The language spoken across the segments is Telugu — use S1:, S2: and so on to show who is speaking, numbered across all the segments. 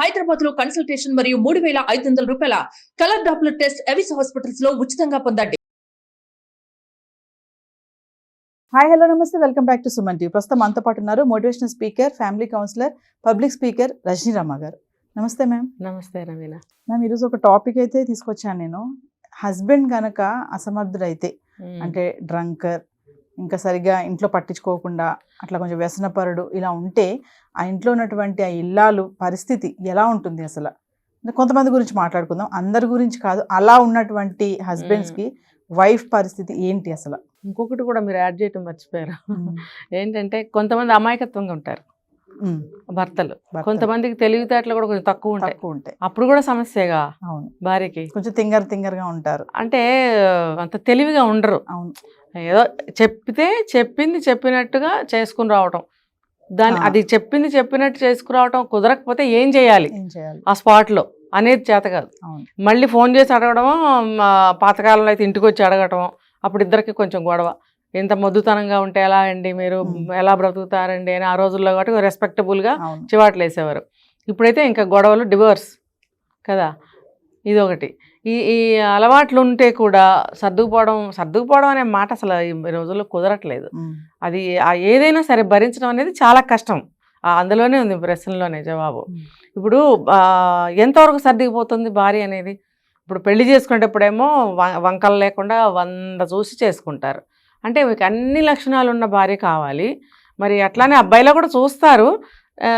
S1: హైదరాబాద్లో కన్సల్టేషన్ మరియు మూడు వేల ఐదు వందల రూపాయల కలర్ డాప్లర్ టెస్ట్ ఎవిస్ హాస్పిటల్స్లో ఉచితంగా పొందండి.
S2: హాయ్ హలో నమస్తే. Welcome back to Suman TV. ప్రస్తుతం మనతో పాటు ఉన్నారు motivational speaker family counsellor public speaker Rajani Ramma గారు. నమస్తే మ్యామ్.
S3: నమస్తే నవీన
S2: మ్యామ్ ఈరోజు ఒక టాపిక్ అయితే తీసుకొచ్చాను నేను. హస్బెండ్ గనక అసమర్థుడైతే అంటే డ్రంకర్ ఇంకా సరిగా ఇంట్లో పట్టించుకోకుండా అట్లా కొంచెం వ్యసనపరుడు ఇలా ఉంటే ఆ ఇంట్లో ఉన్నటువంటి ఆ ఇల్లాలు పరిస్థితి ఎలా ఉంటుంది అసలు? కొంతమంది గురించి మాట్లాడుకుందాం. అందరి గురించి కాదు అలా ఉన్నటువంటి హస్బెండ్స్కి వైఫ్ పరిస్థితి ఏంటి అసలు?
S3: ఇంకొకటి కూడా మీరు యాడ్ చేయటం మర్చిపోయారు. ఏంటంటే కొంతమంది అమాయకత్వంగా ఉంటారు. భర్తలు.
S2: భర్త
S3: కొంతమందికి తెలివితేటలు కూడా కొంచెం తక్కువ ఉంటాయి.
S2: తక్కువ ఉంటాయి.
S3: అప్పుడు కూడా సమస్యగా
S2: అవును.
S3: భార్యకి?
S2: కొంచెం తింగర్ తింగర్గా ఉంటారు.
S3: అంటే అంత తెలివిగా ఉండరు.
S2: అవును.
S3: ఏదో చెప్పితే చెప్పింది చెప్పినట్టుగా చేసుకుని రావటం. దాన్ని. అది చెప్పింది చెప్పినట్టు చేసుకురావటం కుదరకపోతే ఏం చేయాలి? ఆ స్పాట్లో అనేది చేత కాదు. మళ్ళీ ఫోన్ చేసి అడగడమో పాతకాలంలో అయితే ఇంటికి వచ్చి అడగటమో అప్పుడు ఇద్దరికి కొంచెం గొడవ. ఇంత మొద్దుతనంగా ఉంటే ఎలా అండి మీరు. ఎలా బ్రతుకుతారండి అని ఆ రోజుల్లో కాబట్టి రెస్పెక్టబుల్గా చివాట్లు వేసేవారు. ఇప్పుడైతే ఇంకా గొడవలు డివోర్స్ కదా? ఇది ఒకటి ఈ ఈ అలవాట్లు ఉంటే కూడా సర్దుకుపోవడం సర్దుకుపోవడం అనే మాట అసలు ఈ రోజుల్లో కుదరట్లేదు. అది ఆ ఏదైనా సరే భరించడం అనేది చాలా కష్టం. అందులోనే ఉంది ప్రశ్నలోనే జవాబు. ఇప్పుడు ఎంతవరకు సర్దిగిపోతుంది భార్య అనేది? ఇప్పుడు పెళ్ళి చేసుకునేటప్పుడేమో వంకలు లేకుండా వంద చూసి చేసుకుంటారు. అంటే మీకు అన్ని లక్షణాలు ఉన్న భార్య కావాలి. మరి అట్లానే అబ్బాయిలో కూడా చూస్తారు.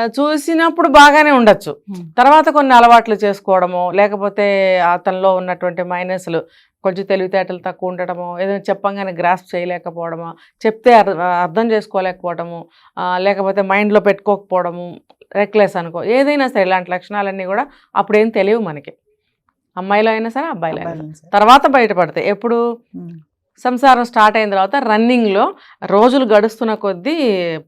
S3: చూసినప్పుడు బాగానే ఉండొచ్చు. తర్వాత కొన్ని అలవాట్లు చేసుకోవడమో లేకపోతే అతనిలో ఉన్నటువంటి మైనస్లు కొంచెం తెలివితేటలు తక్కువ ఉండటమో ఏదైనా చెప్పంగానే గ్రాస్ప్ చేయలేకపోవడమో చెప్తే అర్- అర్థం చేసుకోలేకపోవడము లేకపోతే మైండ్లో పెట్టుకోకపోవడము రెక్లెస్ అనుకో ఏదైనా సరే ఇలాంటి లక్షణాలన్నీ కూడా అప్పుడు ఏం తెలియవు మనకి. అమ్మాయిలో అయినా సరే అబ్బాయిలో అయినా. తర్వాత బయటపడతాయి. ఎప్పుడు? సంసారం స్టార్ట్ అయిన తర్వాత రన్నింగ్లో రోజులు గడుస్తున్న కొద్దీ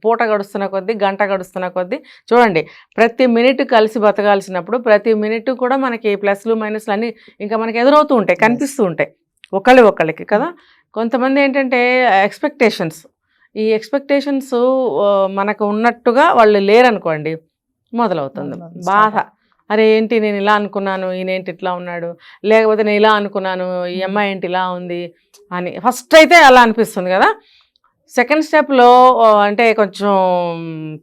S3: పూట గడుస్తున్న కొద్దీ గంట గడుస్తున్న కొద్దీ చూడండి ప్రతి మినిట్ కలిసి బతకాల్సినప్పుడు ప్రతి మినిట్ కూడా మనకి ప్లస్లు మైనస్లు అన్నీ ఇంకా మనకి ఎదురవుతూ ఉంటాయి కనిపిస్తూ ఉంటాయి. ఒకళ్ళు ఒకళ్ళకి కదా? కొంతమంది ఏంటంటే ఎక్స్పెక్టేషన్స్. ఈ ఎక్స్పెక్టేషన్స్ మనకు ఉన్నట్టుగా వాళ్ళు లేరనుకోండి మొదలవుతుంది. బాధ. అరే ఏంటి నేను ఇలా అనుకున్నాను ఈయనేంటి ఇట్లా ఉన్నాడు లేకపోతే నేను ఇలా అనుకున్నాను ఈ అమ్మాయి ఏంటి ఇలా ఉంది అని. ఫస్ట్ అయితే అలా అనిపిస్తుంది కదా. సెకండ్ స్టెప్లో అంటే కొంచెం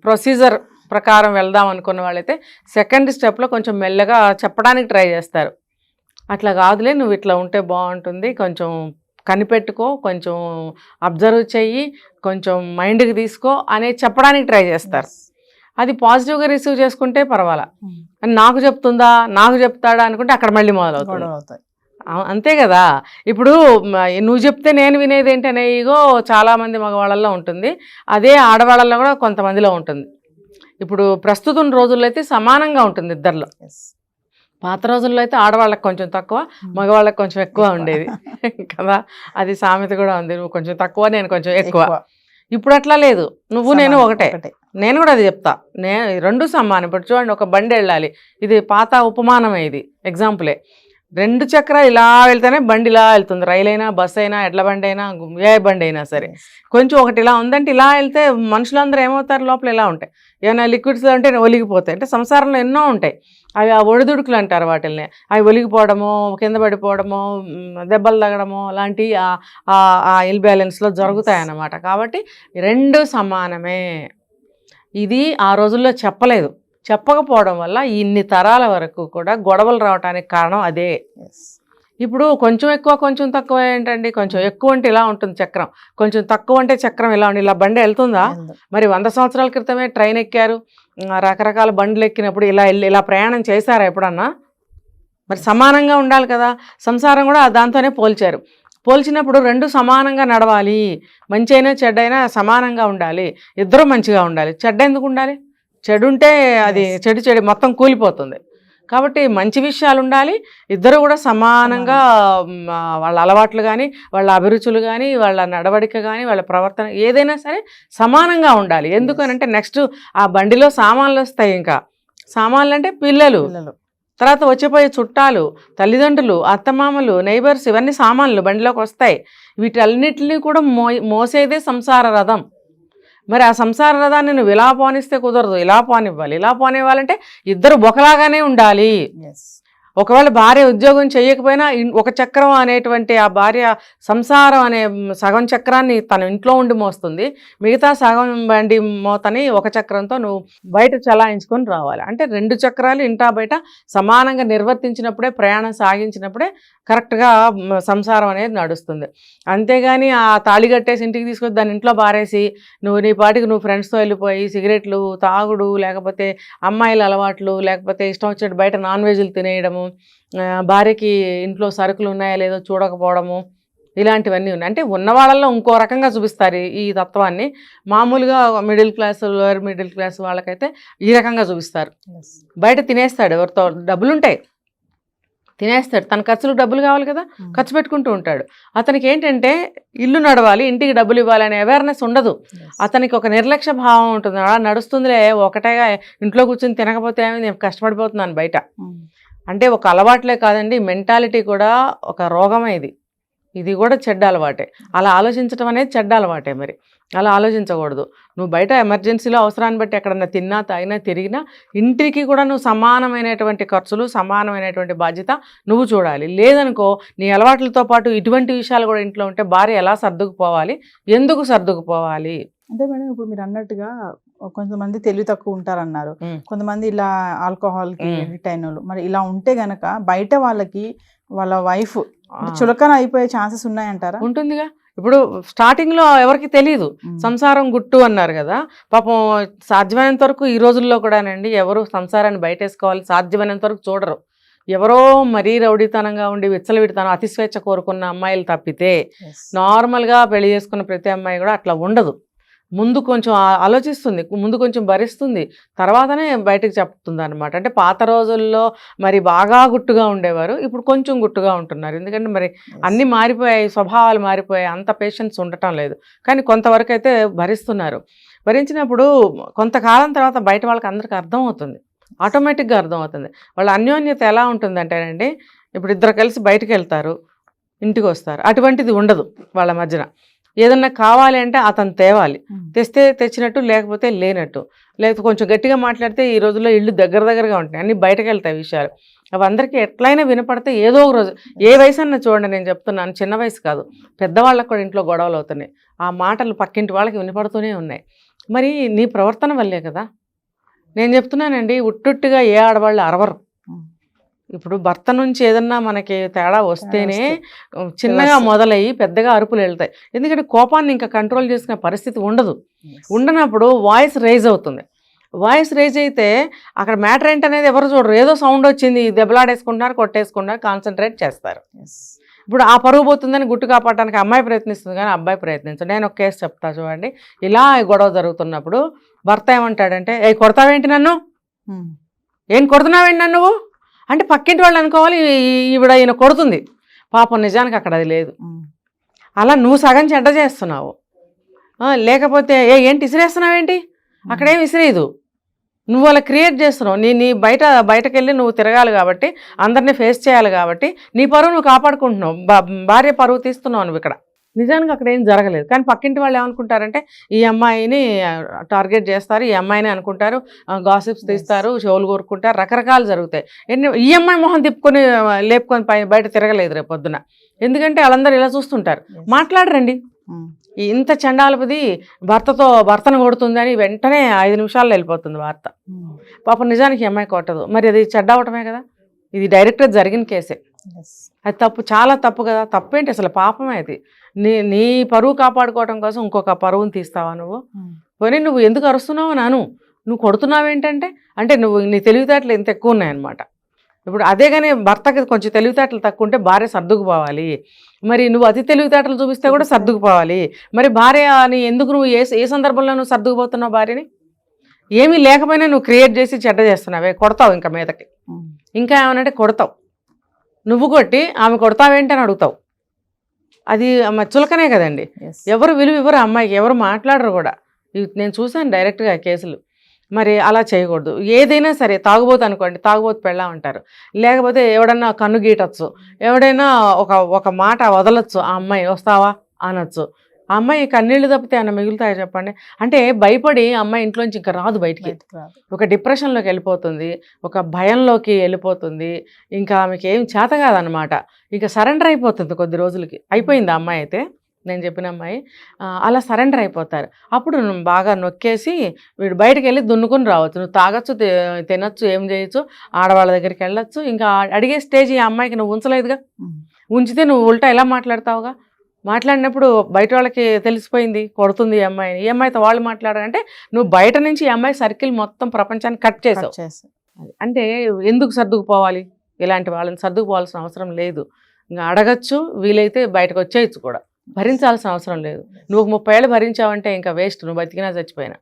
S3: ప్రొసీజర్ ప్రకారం వెళ్దాం అనుకున్న వాళ్ళైతే సెకండ్ స్టెప్లో కొంచెం మెల్లగా చెప్పడానికి ట్రై చేస్తారు. అట్లా కాదులే నువ్వు ఇట్లా ఉంటే బాగుంటుంది కొంచెం కనిపెట్టుకో కొంచెం అబ్జర్వ్ చెయ్యి కొంచెం మైండ్కి తీసుకో అనేది చెప్పడానికి ట్రై చేస్తారు. అది పాజిటివ్గా రిసీవ్ చేసుకుంటే పర్వాలా. నాకు చెప్తుందా నాకు చెప్తాడా అనుకుంటే అక్కడ మళ్ళీ మొదలవుతుంది. అంతే కదా. ఇప్పుడు నువ్వు చెప్తే నేను వినేది ఏంటి అనే ఈగో చాలా మంది మగవాళ్ళల్లో ఉంటుంది. అదే ఆడవాళ్ళల్లో కూడా కొంతమందిలో ఉంటుంది. ఇప్పుడు ప్రస్తుతం రోజుల్లో అయితే సమానంగా ఉంటుంది ఇద్దరిలో. పాత రోజుల్లో అయితే ఆడవాళ్ళకి కొంచెం తక్కువ మగవాళ్ళకి కొంచెం ఎక్కువ ఉండేది. కదా. అది సామెత కూడా ఉంది. నువ్వు కొంచెం తక్కువ నేను కొంచెం ఎక్కువ. ఇప్పుడు అట్లా లేదు. నువ్వు నేను ఒకటే. నేను కూడా అది చెప్తా. నే రెండు సమానం. ఇప్పుడు చూడండి ఒక బండి వెళ్ళాలి. ఇది పాత ఉపమానమే ఇది. ఎగ్జాంపులే రెండు చక్రాలు ఇలా వెళ్తేనే బండి ఇలా వెళ్తుంది. రైలు అయినా బస్ అయినా ఎడ్ల బండి అయినా ఏ బండి అయినా సరే. కొంచెం ఒకటి ఇలా ఉందంటే ఇలా వెళ్తే మనుషులందరూ ఏమవుతారు? లోపల ఇలా ఉంటాయి. ఏమైనా లిక్విడ్స్ అంటే ఒలిగిపోతాయి. అంటే సంసారంలో ఎన్నో ఉంటాయి. అవి ఆ ఒడిదుడుకులు అంటారు వాటిల్ని. అవి ఒలిగిపోవడమో కింద పడిపోవడమో దెబ్బలు తగడమో అలాంటి ఆ- ఇల్ బ్యాలెన్స్లో జరుగుతాయి అన్నమాట. కాబట్టి రెండు సమానమే. ఇది ఆ రోజుల్లో చెప్పలేదు. చెప్పకపోవడం వల్ల ఇన్ని తరాల వరకు కూడా గొడవలు రావడానికి కారణం అదే. ఇప్పుడు కొంచెం ఎక్కువ కొంచెం తక్కువ ఏంటండి? కొంచెం ఎక్కువ అంటే ఇలా ఉంటుంది చక్రం. కొంచెం తక్కువ అంటే చక్రం ఇలా ఉంది ఇలా బండి వెళ్తుందా. మరి వంద సంవత్సరాల క్రితమే ట్రైన్ ఎక్కారు. రకరకాల బండ్లు ఎక్కినప్పుడు ఇలా వెళ్ళి ఇలా ప్రయాణం చేశారా ఎప్పుడన్నా? మరి సమానంగా ఉండాలి కదా. సంసారం కూడా దాంతోనే పోల్చారు. పోల్చినప్పుడు రెండు సమానంగా నడవాలి. మంచి అయినా చెడ్డైనా సమానంగా ఉండాలి. ఇద్దరు మంచిగా ఉండాలి. చెడ్డ ఎందుకు ఉండాలి? చెడు ఉంటే అది. చెడు చెడు మొత్తం కూలిపోతుంది. కాబట్టి మంచి విషయాలు ఉండాలి. ఇద్దరు కూడా సమానంగా వాళ్ళ అలవాట్లు కానీ వాళ్ళ అభిరుచులు కానీ వాళ్ళ నడవడిక కానీ వాళ్ళ ప్రవర్తన ఏదైనా సరే సమానంగా ఉండాలి. ఎందుకనంటే నెక్స్ట్ ఆ బండిలో సామాన్లు వస్తాయి ఇంకా. సామాన్లు అంటే పిల్లలు.
S2: పిల్లలు.
S3: తర్వాత వచ్చిపోయే చుట్టాలు తల్లిదండ్రులు అత్తమామలు నైబర్స్ ఇవన్నీ సామాన్లు బండిలోకి వస్తాయి. వీటన్నిటిని కూడా మో మోసేదే సంసార రథం. మరి ఆ సంసార రథాన్ని నువ్వు ఇలా పోనిస్తే కుదరదు ఇలా పోనివ్వాలి ఇలా పోనివ్వాలంటే ఇద్దరు ఒకలాగానే ఉండాలి. ఒకవేళ భార్య ఉద్యోగం చేయకపోయినా ఒక చక్రం అనేటువంటి ఆ భార్య సంసారం అనే సగం చక్రాన్ని తన ఇంట్లో ఉండి మోస్తుంది. మిగతా సగం బండి మోతని ఒక చక్రంతో నువ్వు బయట చలాయించుకొని రావాలి. అంటే రెండు చక్రాలు ఇంటా బయట సమానంగా నిర్వర్తించినప్పుడే ప్రయాణం సాగించినప్పుడే కరెక్ట్గా సంసారం అనేది నడుస్తుంది. అంతేగాని ఆ తాళి కట్టేసి ఇంటికి తీసుకొచ్చి దాని ఇంట్లో బారేసి నువ్వు నీ పాటికి నువ్వు ఫ్రెండ్స్తో వెళ్ళిపోయి సిగరెట్లు తాగుడు లేకపోతే అమ్మాయిల అలవాట్లు లేకపోతే ఇష్టం వచ్చినట్టు బయట నాన్ వెజ్లు తినేయడము భార్యకి ఇంట్లో సరుకులు ఉన్నాయా లేదో చూడకపోవడము ఇలాంటివన్నీ ఉన్నాయి. అంటే ఉన్న వాళ్ళల్లో ఇంకో రకంగా చూపిస్తారు ఈ- తత్వాన్ని. మామూలుగా middle class lower middle class వాళ్ళకైతే ఈ రకంగా చూపిస్తారు. బయట తినేస్తాడు ఎవరితో డబ్బులు ఉంటాయి తినేస్తాడు. తన ఖర్చులకు డబ్బులు కావాలి కదా? ఖర్చు పెట్టుకుంటూ ఉంటాడు. అతనికి ఏంటంటే ఇల్లు నడవాలి ఇంటికి డబ్బులు ఇవ్వాలనే అవేర్నెస్ ఉండదు. అతనికి ఒక నిర్లక్ష్య భావం ఉంటుంది. అలా నడుస్తుందిలే ఒకటేగా ఇంట్లో కూర్చొని తినకపోతే నేను కష్టపడిపోతున్నాను బయట. అంటే ఒక అలవాట్లే కాదండి మెంటాలిటీ కూడా ఒక రోగమే ఇది. ఇది కూడా చెడ్డ అలవాటే. అలా ఆలోచించడం అనేది చెడ్డ అలవాటే మరి. అలా ఆలోచించకూడదు. నువ్వు బయట ఎమర్జెన్సీలో అవసరాన్ని బట్టి ఎక్కడన్నా తిన్నా తాగినా తిరిగినా ఇంటికి కూడా నువ్వు సమానమైనటువంటి ఖర్చులు సమానమైనటువంటి బాధ్యత నువ్వు చూడాలి. లేదనుకో నీ అలవాట్లతో పాటు ఇటువంటి విషయాలు కూడా ఇంట్లో ఉంటే భార్య ఎలా సర్దుకుపోవాలి? ఎందుకు సర్దుకుపోవాలి?
S2: అంటే మేడం ఇప్పుడు మీరు అన్నట్టుగా కొంతమంది తెలివి తక్కువ ఉంటారన్నారు. కొంతమంది ఇలా
S3: ఆల్కహాల్కి.
S2: ఎడిక్ట్ అయిన వాళ్ళు మరి ఇలా ఉంటే గనక బయట వాళ్ళకి వాళ్ళ వైఫ్ చులకన అయిపోయే ఛాన్సెస్ ఉన్నాయంటారా?
S3: ఉంటుందిగా. ఇప్పుడు స్టార్టింగ్లో ఎవరికి తెలియదు. సంసారం గుట్టు అన్నారు కదా. పాపం సాధ్యమైనంత వరకు ఈ రోజుల్లో కూడానండి ఎవరు సంసారాన్ని బయటేసుకోవాలి సాధ్యమైనంత వరకు చూడరు. ఎవరో మరీ రౌడీతనంగా ఉండి విచ్చలవిడితనం అతి స్వేచ్ఛ కోరుకున్న అమ్మాయిలు తప్పితే. నార్మల్గా పెళ్ళి చేసుకున్న ప్రతి అమ్మాయి కూడా అట్లా ఉండదు. ముందు కొంచెం ఆలోచిస్తుంది ముందు కొంచెం భరిస్తుంది తర్వాతనే బయటకు చెప్తుంది అనమాట అంటే పాత రోజుల్లో మరి బాగా గుట్టుగా ఉండేవారు ఇప్పుడు కొంచెం గుట్టుగా ఉంటున్నారు. ఎందుకంటే మరి. అన్నీ మారిపోయాయి స్వభావాలు మారిపోయాయి అంత పేషెన్స్ ఉండటం లేదు. కానీ కొంతవరకు అయితే భరిస్తున్నారు. భరించినప్పుడు కొంతకాలం తర్వాత బయట వాళ్ళకి అందరికీ అర్థమవుతుంది ఆటోమేటిక్గా అర్థమవుతుంది. వాళ్ళ అన్యోన్యత ఎలా ఉంటుందంటేనండి ఇప్పుడు ఇద్దరు కలిసి బయటకు వెళ్తారు ఇంటికి వస్తారు. అటువంటిది ఉండదు వాళ్ళ మధ్యన. ఏదన్నా కావాలి అంటే అతను తేవాలి. తెస్తే తెచ్చినట్టు లేకపోతే లేనట్టు. లేకపోతే కొంచెం గట్టిగా మాట్లాడితే ఈ రోజుల్లో ఇళ్ళు దగ్గర దగ్గరగా ఉంటాయి అన్ని బయటకు వెళ్తాయి విషయాలు. అవి అందరికీ ఎట్లయినా వినపడితే ఏదో ఒక రోజు. ఏ వయసు అన్న చూడండి నేను చెప్తున్నాను చిన్న వయసు కాదు. పెద్దవాళ్ళకు కూడా ఇంట్లో గొడవలు అవుతున్నాయి. ఆ మాటలు పక్కింటి వాళ్ళకి వినపడుతూనే ఉన్నాయి. మరి నీ ప్రవర్తన వల్లే కదా? నేను చెప్తున్నానండి ఉట్టుట్టుగా ఏ ఆడవాళ్ళు అరవరు. ఇప్పుడు భర్త నుంచి ఏదన్నా మనకి తేడా వస్తేనే
S2: వస్తే.
S3: చిన్నగా. మొదలయ్యి పెద్దగా అరుపులు వెళ్తాయి ఎందుకంటే కోపాన్ని ఇంకా కంట్రోల్ చేసుకునే పరిస్థితి ఉండదు. ఉండనప్పుడు వాయిస్ రైజ్ అవుతుంది వాయిస్ రైజ్ అయితే అక్కడ మ్యాటర్ ఏంటనేది ఎవరు చూడరు ఏదో సౌండ్ వచ్చింది దెబ్బలాడేసుకుంటున్నారు కొట్టేసుకుంటున్నారు కాన్సన్ట్రేట్ చేస్తారు. ఇప్పుడు ఆ పరువు పోతుందని గుట్టు కాపాడడానికి అమ్మాయి ప్రయత్నిస్తుంది కానీ అబ్బాయి ప్రయత్నించడు నేను ఒక కేసు చెప్తా చూడండి ఇలా గొడవ జరుగుతున్నప్పుడు భర్త ఏమంటాడంటే ఏ కొడతావేంటి నన్ను
S2: మ్మ్.
S3: ఏం కొడుతున్నావేంటి నన్ను నువ్వు అంటే పక్కింటి వాళ్ళు అనుకోవాలి ఈవిడ ఈయన కొడుతుంది. పాపం నిజానికి అక్కడ అది లేదు. అలా నువ్వు సగం చెడ్డ చేస్తున్నావు. లేకపోతే ఏ ఏంటి విసిరేస్తున్నావేంటి? అక్కడేం విసిరేయదు. నువ్వు అలా క్రియేట్ చేస్తున్నావు. నీ నీ బయట బయటకు వెళ్ళి నువ్వు తిరగాలి కాబట్టి అందరినీ ఫేస్ చేయాలి కాబట్టి నీ పరువు నువ్వు కాపాడుకుంటున్నావు. బా- భార్య పరువు తీస్తున్నావు నువ్వు ఇక్కడ. నిజానికి అక్కడ ఏం జరగలేదు. కానీ పక్కింటి వాళ్ళు ఏమనుకుంటారంటే ఈ అమ్మాయిని టార్గెట్ చేస్తారు ఈ అమ్మాయిని అనుకుంటారు గాసిప్స్ తీస్తారు చెవులు కోరుకుంటారు రకరకాలు జరుగుతాయి. ఎన్ని ఈ అమ్మాయి మొహం తిప్పుకొని లేపుకొని పై బయట తిరగలేదు రేపు పొద్దున. ఎందుకంటే వాళ్ళందరూ ఇలా చూస్తుంటారు. మాట్లాడరండి. ఈ ఇంత చండాలపది భర్తతో భర్తను కొడుతుందని వెంటనే ఐదు నిమిషాల్లో వెళ్ళిపోతుంది వార్త.
S2: మ్మ్.
S3: పాపం నిజానికి ఈ అమ్మాయి కొట్టదు. మరి అది చెడ్డ అవటమే కదా? ఇది డైరెక్ట్గా జరిగిన కేసే. అది తప్పు చాలా తప్పు కదా. తప్పేంటి అసలు? పాపమే అది. నీ నీ పరువు కాపాడుకోవడం కోసం ఇంకొక పరువుని తీస్తావా నువ్వు?
S2: మ్మ్.
S3: పోనీ నువ్వు ఎందుకు అరుస్తున్నావు నాను. నువ్వు కొడుతున్నావు ఏంటంటే అంటే నువ్వు నీ తెలివితేటలు ఎంత ఎక్కువ ఉన్నాయన్నమాట. ఇప్పుడు అదే కానీ భర్తకి కొంచెం తెలివితేటలు తక్కువ ఉంటే భార్య సర్దుకుపోవాలి. మరి నువ్వు అతి తెలివితేటలు చూపిస్తే కూడా సర్దుకుపోవాలి. మరి భార్యని ఎందుకు నువ్వు ఏ ఏ సందర్భంలో నువ్వు సర్దుకుపోతున్నావు భార్యని? ఏమీ లేకపోయినా నువ్వు క్రియేట్ చేసి చెడ్డ చేస్తున్నావే కొడతావు ఇంకా మీదకి.
S2: మ్మ్.
S3: ఇంకా ఏమనంటే కొడతావు. నువ్వు కొట్టి ఆమె కొడతావేంటి అని అడుగుతావు. అది చులకనే కదండి. ఎవరు విలువ ఇవ్వరు అమ్మాయికి ఎవరు మాట్లాడరు కూడా. నేను చూశాను డైరెక్ట్గా కేసులు. మరి అలా చేయకూడదు. ఏదైనా సరే తాగుబోతు అనుకోండి తాగుబోతు పెళ్ళాం అంటారు. లేకపోతే ఎవడన్నా కన్ను గీటచ్చు ఎవడైనా ఒక ఒక మాట వదలొచ్చు ఆ అమ్మాయి వస్తావా అనొచ్చు. ఆ అమ్మాయి కన్నీళ్ళు తప్పితే ఏమైనా మిగులుతాయో చెప్పండి? అంటే భయపడి అమ్మాయి ఇంట్లోంచి ఇంకా రాదు బయటికి. ఒక డిప్రెషన్లోకి వెళ్ళిపోతుంది ఒక భయంలోకి వెళ్ళిపోతుంది ఇంకా ఆమెకి ఏం చేత కాదనమాట. ఇంకా సరెండర్ అయిపోతుంది కొద్ది రోజులకి. అయిపోయింది ఆ అమ్మాయి అయితే నేను చెప్పిన అమ్మాయి. అలా సరెండర్ అయిపోతారు. అప్పుడు బాగా నొక్కేసి వీడు బయటకు వెళ్ళి దున్నుకుని రావచ్చు. నువ్వు తాగొచ్చు తినొచ్చు ఏం చేయొచ్చు ఆడవాళ్ళ దగ్గరికి వెళ్ళొచ్చు. ఇంకా అడిగే స్టేజ్ ఈ అమ్మాయికి నువ్వు ఉంచలేదుగా. ఉంచితే నువ్వు ఉల్టా ఎలా మాట్లాడతావుగా? మాట్లాడినప్పుడు బయట వాళ్ళకి తెలిసిపోయింది కొడుతుంది ఈ అమ్మాయిని ఈ అమ్మాయితో వాళ్ళు మాట్లాడారంటే నువ్వు బయట నుంచి ఈ అమ్మాయి సర్కిల్ మొత్తం ప్రపంచాన్ని కట్ చేసావు. అంటే ఎందుకు సర్దుకుపోవాలి? ఇలాంటి వాళ్ళని సర్దుకుపోవాల్సిన అవసరం లేదు. ఇంకా అడగచ్చు వీలైతే బయటకు వచ్చేయచ్చు కూడా. భరించాల్సిన అవసరం లేదు. నువ్వు ముప్పై ఏళ్ళు భరించావంటే ఇంకా వేస్ట్ నువ్వు బతికినా చచ్చిపోయినా.